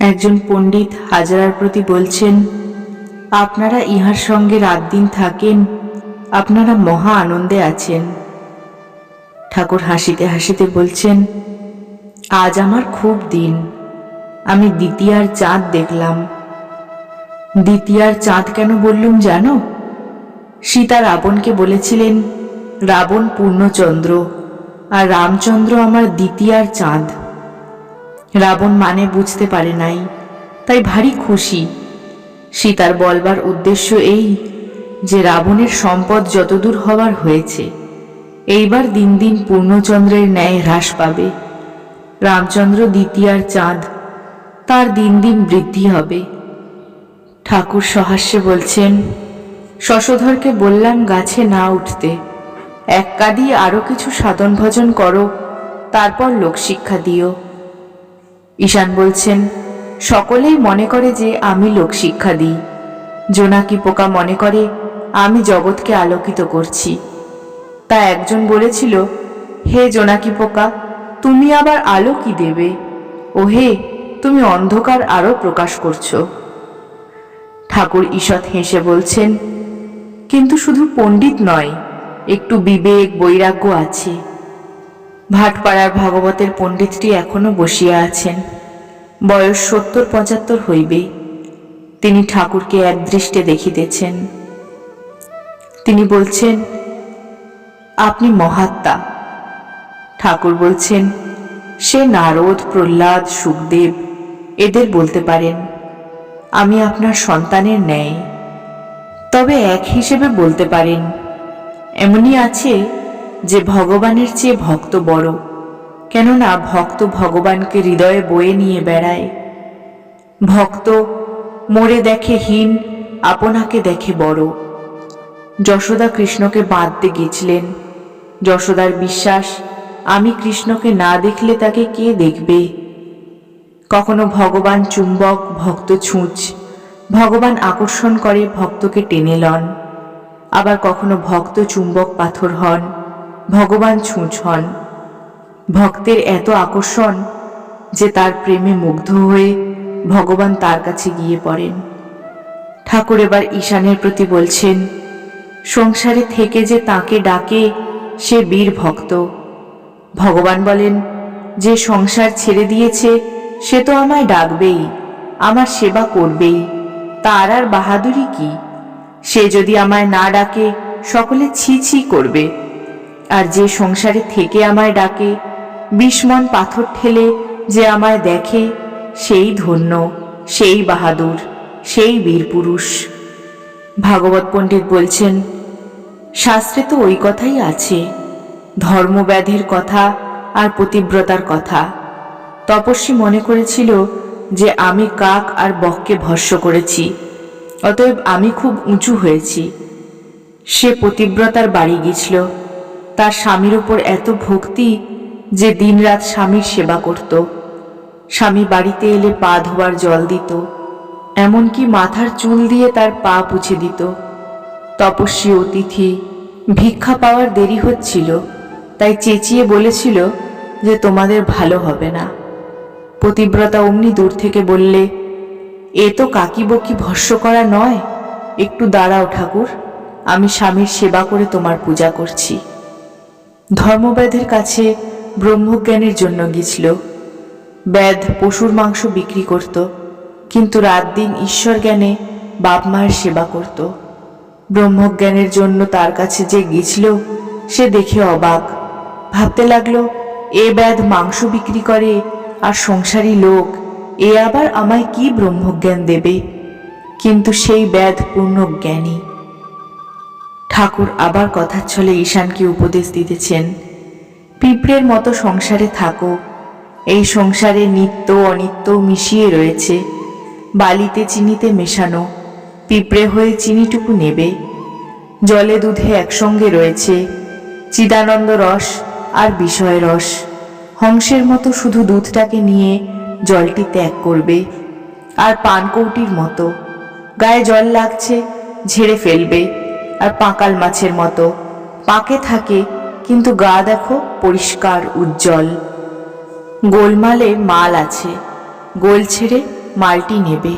একজন পণ্ডিত হাজারার প্রতি বলছেন, আপনারা ইহার সঙ্গে রাত দিন থাকেন, আপনারা মহা আনন্দে আছেন। ঠাকুর হাসিতে হাসিতে বলছেন, আজ আমার খুব দিন, আমি দ্বিতীয়ার চাঁদ দেখলাম। দ্বিতীয়ার চাঁদ কেন বললুম জানো? সীতা রাবণকে বলেছিলেন, রাবণ পূর্ণচন্দ্র, আর রামচন্দ্র আমার দ্বিতীয়ার চাঁদ রাবণ মানে বুঝতে পারে নাই, তাই ভারী খুশি। সীতার বলবার উদ্দেশ্য এই যে রাবণের সম্পদ যতদূর হবার হয়েছে, এইবার দিন দিন পূর্ণচন্দ্রের ন্যায় হ্রাস পাবে। রামচন্দ্র দ্বিতীয়ার চাঁদ, তার দিন দিন বৃদ্ধি হবে। ঠাকুর সহাস্যে বলছেন, শশধরকে বললাম গাছে না উঠতে, এক কাদি আরও কিছু সাধন ভজন করো, তারপর লোকশিক্ষা দিও। ঈশান বলছেন, সকলেই মনে করে যে আমি লোকশিক্ষা দিই। জোনাকি পোকা মনে করে? আমি জগৎকে আলোকিত করছি। তা একজন বলেছিল, হে জোনাকি পোকা, তুমি আবার আলো কি দেবে? ও হে তুমি অন্ধকার আরও প্রকাশ করছ। ঠাকুর ঈষৎ হেসে বলছেন, কিন্তু শুধু পণ্ডিত নয়, একটু বিবেক, বৈরাগ্য আছে। ভাটপাড়ার ভাগবতের পণ্ডিতটি এখনও বসিয়া আছেন। বয়স সত্তর পঁচাত্তর হইবে। তিনি ঠাকুরকে একদৃষ্টে দেখিতেছেন। তিনি বলছেন, আপনি মহাত্মা। ঠাকুর বলছেন, সে নারদ, প্রহ্লাদ, সুখদেব, এদের বলতে পারেন, আমি আপনার সন্তানের ন্যায়। তবে এক হিসেবে বলতে পারেন, এমনই আছে যে ভগবানের চেয়ে ভক্ত বড়, কেননা ভক্ত ভগবানকে হৃদয়ে বয়ে নিয়ে বেড়ায়। ভক্ত মোরে দেখে হীন, আপনাকে দেখে বড়। যশোদা কৃষ্ণকে বাঁধতে গেছিলেন। যশোদার বিশ্বাস, আমি কৃষ্ণকে না দেখলে তাকে কে দেখবে? কখনো ভগবান চুম্বক, ভক্ত ছুঁচ, ভগবান আকর্ষণ করে ভক্তকে টেনে লন। আবার কখনো ভক্ত চুম্বক পাথর হন। ভগবান ছুঁচ হন। ভক্তের এত আকর্ষণ যে তার প্রেমে মুগ্ধ হয়ে ভগবান তার কাছে গিয়ে পড়েন। ঠাকুর এবার ঈশানের প্রতি বলছেন, সংসারে থেকে যে তাকে ডাকে সে বীর ভক্ত। ভগবান বলেন, যে সংসার ছেড়ে দিয়েছে সে তো আমায় ডাকবেই, আমার সেবা করবেই। তার আর বাহাদুরি কি? সে যদি আমায় না ডাকে, সকলে ছি ছি করবে। আর যে সংসারে থেকে আমায় ডাকে বিস্মন পাথর ঠেলে যে আমায় দেখে, সেই ধন্য, সেই বাহাদুর, সেই বীরপুরুষ ভাগবত পণ্ডিত বলছেন, শাস্ত্রে তো ওই কথাই আছে, ধর্মব্যাধের কথা আর পতিব্রতার কথা। তপস্বী মনে করেছিল যে আমি কাক আর বককে ভস্য করেছি, অতএব আমি খুব উঁচু হয়েছি। সে পতিব্রতার বাড়ি গেছিল তার স্বামীর ওপর এত ভক্তি যে দিনরাত স্বামীর সেবা করত। স্বামী বাড়িতে এলে পা ধোয়ার জল দিত, এমনকি মাথার চুল দিয়ে তার পা পুছে দিত। তপস্বী অতিথি, ভিক্ষা পাওয়ার দেরি হচ্ছিল, তাই চেঁচিয়ে বলেছিল যে তোমাদের ভালো হবে না। পতিব্রতা অমনি দূর থেকে বললে, এ তো কাকি বকি ভস্য করা নয়, একটু দাঁড়াও ঠাকুর, আমি স্বামীর সেবা করে তোমার পূজা করছি। ধর্মব্যাধের কাছে ব্রহ্মজ্ঞানের জন্য গিয়েছিল। ব্যাধ পশুর মাংস বিক্রি করত, কিন্তু রাত দিন ঈশ্বর জ্ঞানে বাপ মায়ের সেবা করত। ব্রহ্মজ্ঞানের জন্য তার কাছে যে গিয়েছিল, সে দেখে অবাক। ভাবতে লাগল, এ ব্যাধ মাংস বিক্রি করে আর সংসারী লোক, এ আবার আমায় কি ব্রহ্মজ্ঞান দেবে? কিন্তু সেই ব্যাধ পূর্ণ জ্ঞানী ঠাকুর আবার কথার ছলে ঈশানকে উপদেশ দিতেছেন, পিঁপড়ের মতো সংসারে থাকো, এই সংসারে নিত্য অনিত্য মিশিয়ে রয়েছে, বালিতে চিনিতে মেশানো, পিঁপড়ে হয়ে চিনিটুকু নেবে, জলে দুধে একসঙ্গে রয়েছে, চিদানন্দ রস আর বিষয় রস, হংসের মতো শুধু দুধটাকে নিয়ে জলটি ত্যাগ করবে, আর পানকৌটির মতো, গায়ে জল লাগছে, ঝেড়ে ফেলবে। আর পাঁকাল মাছের মতো। পাকে থাকে, কিন্তু গা দেখো পরিষ্কার, উজ্জ্বল। গোলমালে মাল আছে। গোল ছেড়ে মালটি নেবে।